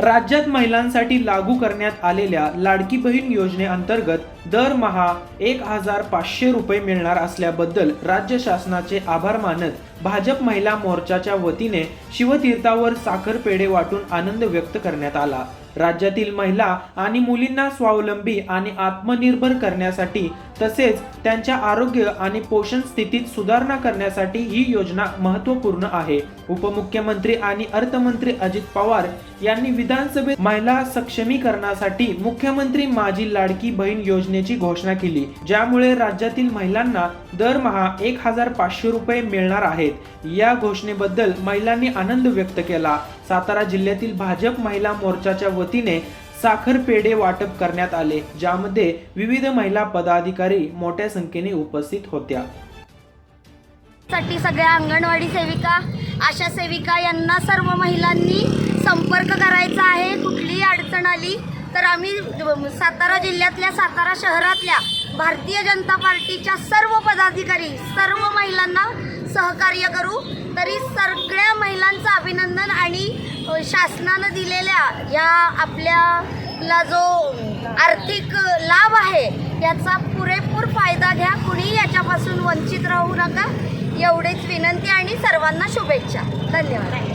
राज्यात महिलांसाठी लागू करण्यात आलेल्या लाडकी बहीण योजनेअंतर्गत दरमहा एक हजार पाचशे रुपये मिळणार असल्याबद्दल राज्य शासनाचे आभार मानत भाजप महिला मोर्चाच्या वतीने शिवतीर्थावर साखरपेढे वाटून आनंद व्यक्त करण्यात आला. राज्यातील महिला आणि मुलींना स्वावलंबी आणि आत्मनिर्भर करण्यासाठी तसेच त्यांच्या आरोग्य आणि पोषण स्थितीत सुधारणा करण्यासाठी ही योजना महत्त्वपूर्ण आहे. उपमुख्यमंत्री आणि अर्थमंत्री अजित पवार यांनी विधानसभेत महिला सक्षमीकरणासाठी मुख्यमंत्री माझी लाडकी बहीण योजनेची घोषणा केली ज्यामुळे राज्यातील महिलांना दरमहा एक हजार पाचशे रुपये मिळणार आहेत. या घोषणेबद्दल महिलांनी आनंद व्यक्त केला. सातारा जिल्ह्यातील भाजप महिला मोर्चाच्या वतीने साखर पेढे वाटप करण्यात आले ज्यामध्ये विविध महिला पदाधिकारी मोठ्या संख्येने उपस्थित होत्या. साठी सगळ्या अंगणवाडी सेविका आशा सेविका यांना सर्व महिलांनी संपर्क करायचा आहे. कुठलीही अडचण आली तर आम्ही सातारा जिल्ह्यातल्या सातारा शहरातल्या भारतीय जनता पार्टीच्या सर्व पदाधिकारी सर्व महिलांना सहकार्य करू तरी सगळ्या महिलांचं अभिनंदन आणि शासनानं दिलेल्या या आपल्याला जो आर्थिक लाभ आहे याचा पुरेपूर फायदा घ्या. कुणी याच्यापासून वंचित राहू नका. एवढीच विनंती आणि सर्वांना शुभेच्छा. धन्यवाद.